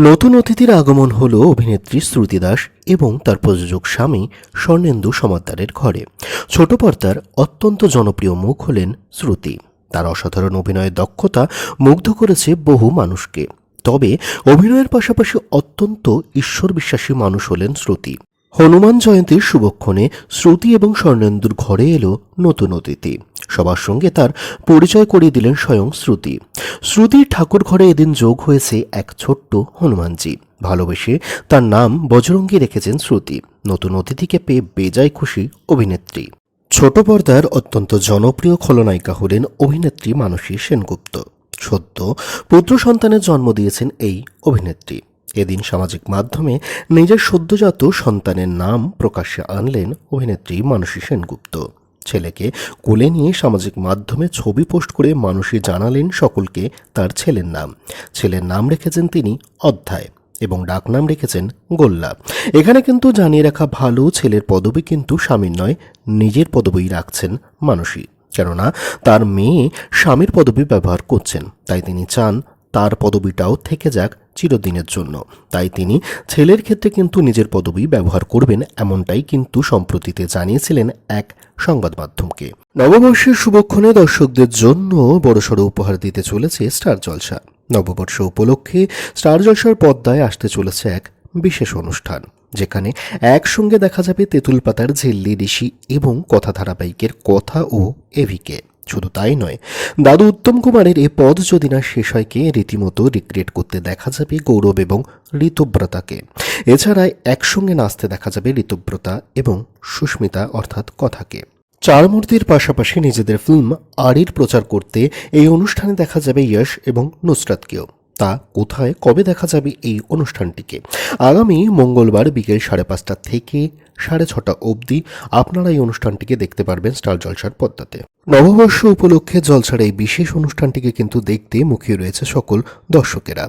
নতুন অতিথির আগমন হল অভিনেত্রী শ্রুতি দাস এবং তার প্রযোজক স্বামী স্বর্ণেন্দু সমাদ্দারের ঘরে। ছোট পর্দার অত্যন্ত জনপ্রিয় মুখ হলেন শ্রুতি। তার অসাধারণ অভিনয়ের দক্ষতা মুগ্ধ করেছে বহু মানুষকে। তবে অভিনয়ের পাশাপাশি অত্যন্ত ঈশ্বর বিশ্বাসী মানুষ হলেন শ্রুতি। হনুমান জয়ন্তীর শুভক্ষণে শ্রুতি এবং স্বর্ণেন্দুর ঘরে এলো নতুন অতিথি। সবার সঙ্গে তার পরিচয় করিয়ে দিলেন স্বয়ং শ্রুতি। শ্রুতির ঠাকুর ঘরে এদিন যোগ হয়েছে এক ছোট্ট হনুমানজি। ভালোবেসে তার নাম বজরঙ্গী রেখেছেন শ্রুতি, নতুন অতিথিকে পেয়ে বেজায় খুশি অভিনেত্রী। ছোট পর্দার অত্যন্ত জনপ্রিয় খলনায়িকা হলেন অভিনেত্রী মানসী সেনগুপ্ত। সদ্য পুত্র সন্তানের জন্ম দিয়েছেন এই অভিনেত্রী। এদিন সামাজিক মাধ্যমে নিজের সদ্যজাত সন্তানের নাম প্রকাশ্যে আনলেন অভিনেত্রী মানসী সেনগুপ্ত। ছেলেকে কোলে নিয়ে সামাজিক মাধ্যমে ছবি পোস্ট করে মানুষই জানালেন সকলকে তার ছেলের নাম। ছেলের নাম রেখেছেন তিনি অধ্যায় এবং ডাকনাম রেখেছেন গোল্লা। এখানে কিন্তু জানিয়ে রাখা ভালো ছেলের পদবি কিন্তু স্বামীর নয়, নিজের পদবি রাখছেন মানুষই। কেননা তার মেয়ে স্বামীর পদবি ব্যবহার করছেন, তাই তিনি চান তার পদবিটাও থেকে যাক চিরদিনের জন্য। তাই তিনি ছেলের ক্ষেত্রে কিন্তু নিজের পদবি ব্যবহার করবেন এমনটাই কিন্তু সম্প্রতিতে জানিয়েছিলেন এক সংবাদ মাধ্যমকে। নববর্ষের শুভক্ষণে দর্শকদের জন্য বড়সড় উপহার দিতে চলেছে স্টার জলসা। নববর্ষ উপলক্ষে স্টার জলসার পদ্মায় আসতে চলেছে এক বিশেষ অনুষ্ঠান, যেখানে একসঙ্গে দেখা যাবে তেঁতুল পাতার ঝিল্লি ঋষি এবং কথা ধারাবাহিকের কথা ও এভিকে শুধু তাই নয়, দাদু উত্তম কুমারের এ পদ যদি না শেষ হয় কে রীতিমতো রিক্রিয়েট করতে দেখা যাবে গৌরব এবং ঋতুব্রতাকে। এছাড়া একসঙ্গে নাচতে দেখা যাবে ঋতুব্রতা এবং সুস্মিতা অর্থাৎ কথাকে। চার মূর্তির পাশাপাশি নিজেদের ফিল্ম আরির প্রচার করতে এই অনুষ্ঠানে দেখা যাবে ইয়শ এবং নুসরাতকেও। তা কোথায়, কবে দেখা যাবে এই অনুষ্ঠানটিকে? আগামী মঙ্গলবার বিকেল সাড়ে পাঁচটা থেকে সাড়ে ছটা অবধি আপনারা এই অনুষ্ঠানটিকে দেখতে পারবেন স্টার জলসার পদ্মাতে। নববর্ষ উপলক্ষে জলসার এই বিশেষ অনুষ্ঠানটিকে কিন্তু দেখতে মুখিয়ে রয়েছে সকল দর্শকেরা।